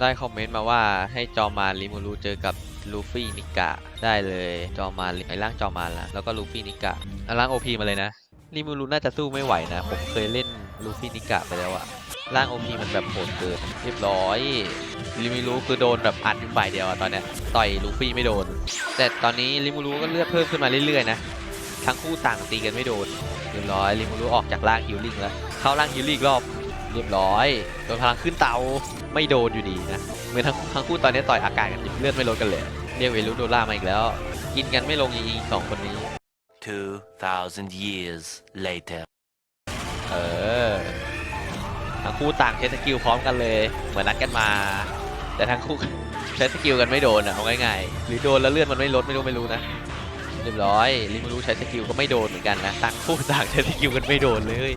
ได้คอมเมนต์มาว่าให้จอมาริมูรุเจอกับลูฟี่นิกะได้เลยจอมาไอ้ร่างจอมาละแล้วก็ลูฟี่นิกะร่างโอพีมาเลยนะริมูรุน่าจะสู้ไม่ไหวนะ ผมเคยเล่นลูฟี่นิกะไปแล้วอะร่างโอพีมันแบบโหดเกินเรียบร้อยริมูรุคือโดนแบบอัดยู่ฝ่ายเดียวอะตอนเนี้ยต่อยลูฟี่ไม่โดน แต่ตอนนี้ริมูรุก็เลือดเพิ่มขึ้นมาเรื่อยๆนะทั้งคู่ต่างตีกันไม่โดนเรียบร้อยริมูรุออกจากร่างฮิลลิ่งแล้วเข้าร่างฮิลลิ่งรอบเรียบร้อยโดนพลังขึ้นเตา ไม่โดนอยู่ดีนะเหมือนทั้งทั้งคู่ตอนนี้ต่อยอาการกันอยู่เลือดไม่ลดกันเลย เรียกเวลุโดล่ามาอีกแล้ว กินกันไม่ลงจริงๆสองคนนี้ 2,000 years later. เออทั้งคู่ต่างใช้สกิลพร้อมกันเลย เหมือนนัดกันมา แต่ทั้งคู่ใช้สกิลกันไม่โดนอะเอาง่ายๆหรือโดนแล้วเลือดมันไม่ลดไม่รู้ไม่รู้นะเรียบร้อยลิมูรู้ใช้สกิลก็ไม่โดนเหมือนกันนะต่างคู่ต่างใช้สกิลกันไม่โดนเลย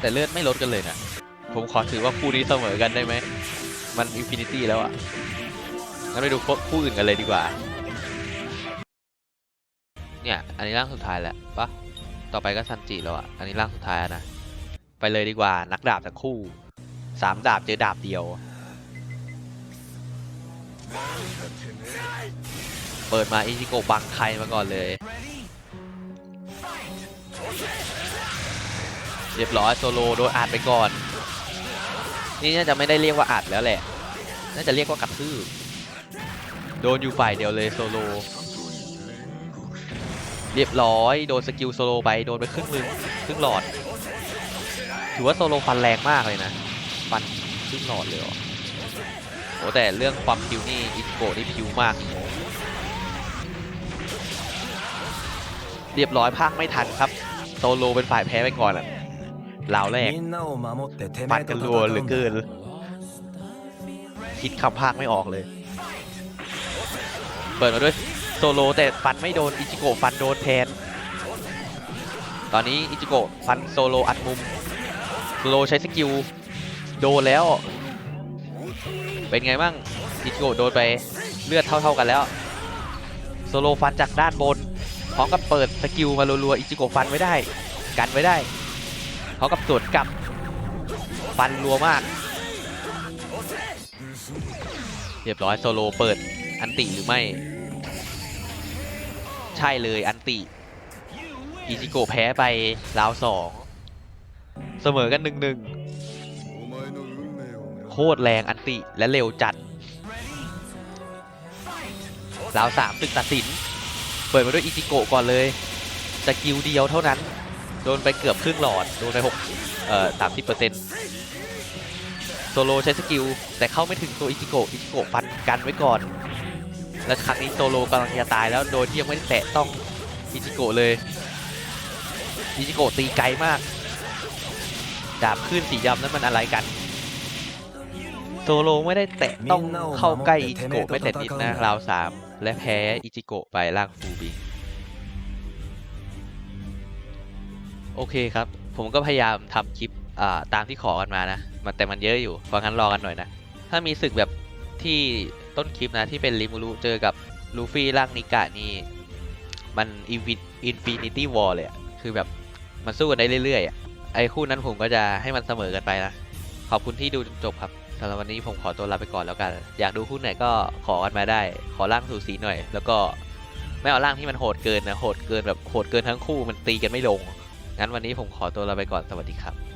แต่เลือดไม่ลดกันเลยนะผมขอถือว่าคู่นี้เสมอกันได้ไหม มันอินฟินิตี้แล้วอะ งั้นไปดูคู่อื่นกันเลยดีกว่า เนี่ย อันนี้ร่างสุดท้ายแล้วปะต่อไปก็ซันจิแล้วอะ อันนี้ร่างสุดท้ายนะ ไปเลยดีกว่า นักดาบทั้งคู่ สามดาบเจอดาบเดียว เปิดมาอิจิโกะบังใครมาก่อนเลย เรียบร้อยโซโลโดนอัดไปก่อน นี่น่าจะไม่ได้เรียกว่าอัดแล้วแหละ น่าจะเรียกว่ากระทืบโดนอยู่ฝ่ายเดียวเลยโซโล เรียบร้อย โดนสกิลโซโลไป โดนไปครึ่งนึงครึ่งหลอด ถือว่าโซโลฟันแรงมากเลยนะ ฟันครึ่งหลอดเลยเหรอโอ้แต่เรื่องความพิวนี่อิโกะนี่พิวมาก เรียบร้อยภาคไม่ทันครับ โซโลเป็นฝ่ายแพ้ไปก่อนอะ ลาวแรกปัดกันรัวเหลือเกิน คิดคำพากไม่ออกเลย เปิดมาด้วยโซโลแต่ฟันไม่โดน อิจิโกะฟันโดนแทน ตอนนี้อิจิโกะฟันโซโลอัดมุมโซโลใช้สกิลโดนแล้ว เป็นไงบ้างอิจิโกะโดนไปเลือดเท่าๆกันแล้วโซโลฟันจากด้านบนพร้อมกับเปิดสกิลมารัวๆอิจิโกะฟันไว้ได้ กันไว้ได้ พร้อมกับสวนกับฟันรัวมาก เรียบร้อยโซโลเปิดอันติหรือไม่ ใช่เลยอันติอิจิโกแพ้ไปราวสองเสมอกันหนึ่งหนึ่งโคตรแรงอันติและเร็วจัดราวสามตึกตัดสิน เปิดมาด้วยอิจิโกก่อนเลยสกิลเดียวเท่านั้น โดนไปเกือบครึ่งหลอด โดนไปหกเอ่อสามสิบเปอร์เซ็นต์โซโลใช้สกิล แต่เข้าไม่ถึงตัวอิจิโกะอิจิโกะฟันกันไว้ก่อน และครั้งนี้โซโลกำลังจะตายแล้วโดยที่ยังไม่ได้แตะต้องอิจิโกะเลยอิจิโกะตีไกลมาก ดาบขึ้นสีดำนั้นมันอะไรกัน โซโลไม่ได้แตะต้องเข้าใกล้อิจิโกะไม่แต่นิดนะราวสามและแพ้อิจิโกะไปล่างฟูบิง โอเคครับ ผมก็พยายามทำคลิปตามที่ขอกันมานะมันแต่มันเยอะอยู่เพราะงั้นรอกันหน่อยนะ ถ้ามีศึกแบบที่ต้นคลิปนะที่เป็นริมูรุเจอกับลูฟี่ร่างนิกะนี่มันอินฟินิตี้วอลเลยอะคือแบบมันสู้กันได้เรื่อยๆอะไอ้คู่นั้นผมก็จะให้มันเสมอกันไปนะ ขอบคุณที่ดูจนจบครับสำหรับวันนี้ผมขอตัวลาไปก่อนแล้วกัน อยากดูคู่ไหนก็ขอกันมาได้ ขอร่างสูสีหน่อย แล้วก็ไม่เอาร่างที่มันโหดเกินนะโหดเกินแบบโหดเกินทั้งคู่มันตีกันไม่ลง งั้นวันนี้ผมขอตัวลาไปก่อนสวัสดีครับ